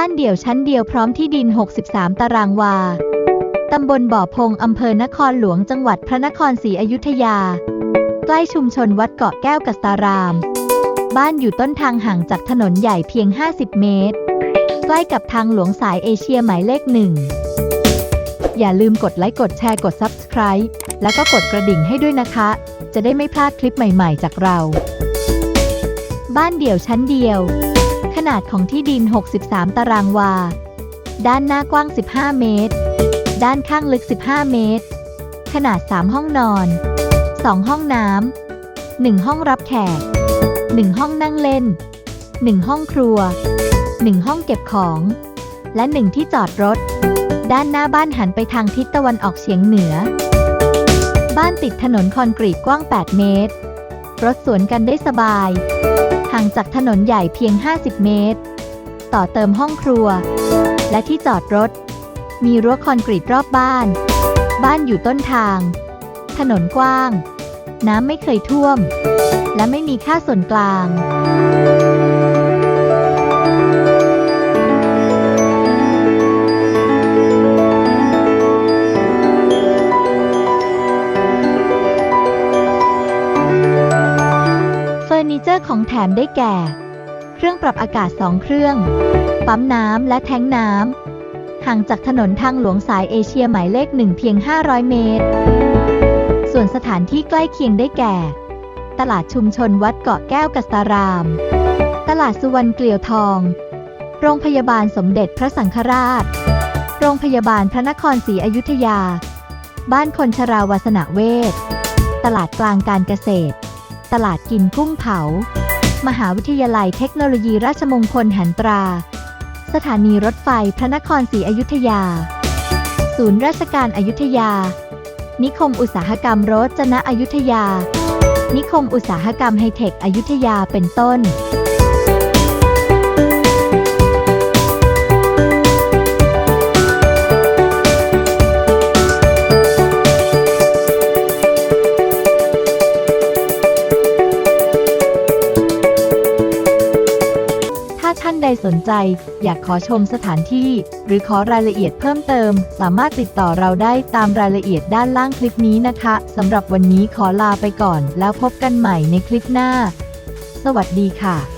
บ้านเดี่ยวชั้นเดียวพร้อมที่ดิน 63 ตารางวา ตำบลบ่อพงอำเภอนครหลวงจังหวัดพระนครศรีอยุธยา ใกล้ชุมชนวัดเกาะแก้วกัสตาราม บ้านอยู่ต้นทางห่างจากถนนใหญ่เพียง 50 เมตร ใกล้กับทางหลวงสายเอเชียหมายเลขหนึ่ง อย่าลืมกดไลค์กดแชร์กด Subscribe แล้วก็กดกระดิ่งให้ด้วยนะคะ จะได้ไม่พลาดคลิปใหม่ๆ จากเรา บ้านเดี่ยวชั้นเดียว ขนาดของที่ดิน 63 ตารางวา ด้านหน้ากว้าง 15 เมตร ด้านข้างลึก 15 เมตร ขนาด 3 ห้องนอน 2 ห้องน้ำ 1 ห้องรับแขก 1 ห้องนั่งเล่น 1 ห้องครัว 1 ห้องเก็บของ และ 1 ที่จอดรถ ด้านหน้าบ้านหันไปทางทิศตะวันออกเฉียงเหนือ บ้านติดถนนคอนกรีตกว้าง 8 เมตร รถสวนกันได้สบายางจากถนนใหญ่เพียง 50 เมตร ต่อเติมห้องครัว และที่จอดรถ มีรั้วคอนกรีตรอบบ้าน บ้านอยู่ต้นทาง ถนนกว้าง น้ำไม่เคยท่วม และไม่มีค่าส่วนกลาง เฟอร์นิเจอร์ของแถมได้แก่ เครื่องปรับอากาศ 2 เครื่อง ปั๊มน้ำและแทงน้ำ ห่างจากถนนทางหลวงสายเอเชียหมายเลขหนึ่งเพียง 500 เมตร ส่วนสถานที่ใกล้เคียงได้แก่ ตลาดชุมชนวัดเกาะแก้วกัสตาราม ตลาดสุวรรณเกลียวทอง โรงพยาบาลสมเด็จพระสังฆราช โรงพยาบาลพระนครศรีอยุธยา บ้านคนชราวาสนาเวศตลาดกลางการเกษตร ตลาดกินกุ้งเผา มหาวิทยาลัยเทคโนโลยีราชมงคลหันตรา สถานีรถไฟพระนครศรีอยุธยา ศูนย์ราชการอยุธยา นิคมอุตสาหกรรมรถจนะอยุธยา นิคมอุตสาหกรรมไฮเทคอยุธยาเป็นต้น ดสนใจ อยากขอชมสถานที่ หรือขอรายละเอียดเพิ่มเติม สามารถติดต่อเราได้ตามรายละเอียดด้านล่างคลิปนี้นะคะสำหรับวันนี้ขอลาไปก่อน แล้วพบกันใหม่ในคลิปหน้า สวัสดีค่ะ